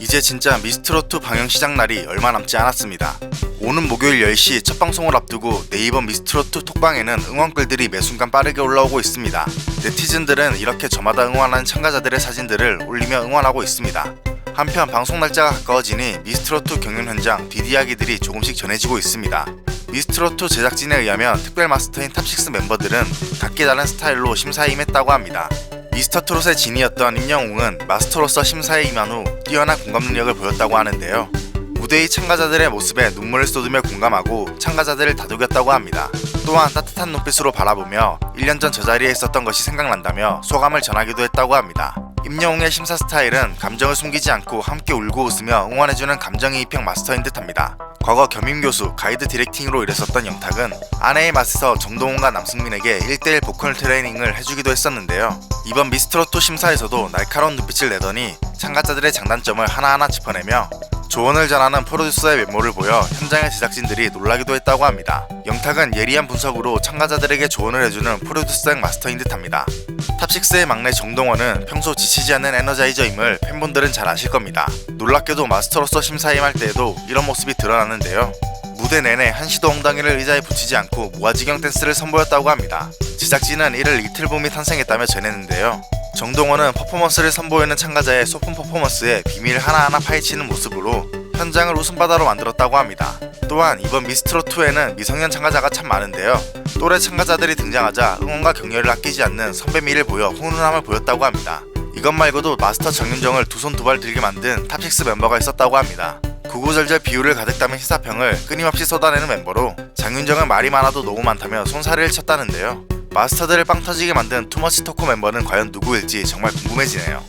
이제 진짜 미스트로트 방영 시작 날이 얼마 남지 않았습니다. 오는 목요일 10시 첫 방송을 앞두고 네이버 미스트로트 톡방에는 응원글들이 매 순간 빠르게 올라오고 있습니다. 네티즌들은 이렇게 저마다 응원하는 참가자들의 사진들을 올리며 응원하고 있습니다. 한편 방송 날짜가 가까워지니 미스트로트 경연 현장 뒷이야기들이 조금씩 전해지고 있습니다. 미스트로트 제작진에 의하면 특별 마스터인 탑6 멤버들은 각기 다른 스타일로 심사에 임했다고 합니다. 미스터 트롯의 진이었던 임영웅은 마스터로서 심사에 임한 후 뛰어난 공감 능력을 보였다고 하는데요. 무대의 참가자들의 모습에 눈물을 쏟으며 공감하고 참가자들을 다독였다고 합니다. 또한 따뜻한 눈빛으로 바라보며 1년 전저 자리에 있었던 것이 생각난다며 소감을 전하기도 했다고 합니다. 임영웅의 심사 스타일은 감정을 숨기지 않고 함께 울고 웃으며 응원해주는 감정이입형 마스터인 듯합니다. 과거 겸임교수, 가이드 디렉팅으로 일했었던 영탁은 아내의 맛에서 정동훈과 남승민에게 1대1 보컬 트레이닝을 해주기도 했었는데요. 이번 미스트로트 심사에서도 날카로운 눈빛을 내더니 참가자들의 장단점을 하나하나 짚어내며 조언을 전하는 프로듀서의 면모를 보여 현장의 제작진들이 놀라기도 했다고 합니다. 영탁은 예리한 분석으로 참가자들에게 조언을 해주는 프로듀서형 마스터인 듯합니다. 탑6의 막내 정동원은 평소 지치지 않는 에너자이저임을 팬분들은 잘 아실 겁니다. 놀랍게도 마스터로서 심사에 임할 때에도 이런 모습이 드러나는데요. 무대 내내 한시도 엉덩이를 의자에 붙이지 않고 무아지경 댄스를 선보였다고 합니다. 제작진은 이를 리틀봄이 탄생했다며 전했는데요. 정동원은 퍼포먼스를 선보이는 참가자의 소품 퍼포먼스에 비밀을 하나하나 파헤치는 모습으로 현장을 웃음바다로 만들었다고 합니다. 또한 이번 미스트롯2에는 미성년 참가자가 참 많은데요. 또래 참가자들이 등장하자 응원과 격려를 아끼지 않는 선배미를 보여 훈훈함을 보였다고 합니다. 이것 말고도 마스터 정윤정을 두 손 두 발 들게 만든 탑6 멤버가 있었다고 합니다. 구구절절 비율을 가득 담은 시사평을 끊임없이 쏟아내는 멤버로 장윤정은 말이 많아도 너무 많다며 손사래를 쳤다는데요. 마스터들을 빵 터지게 만든 투머치 토크 멤버는 과연 누구일지 정말 궁금해지네요.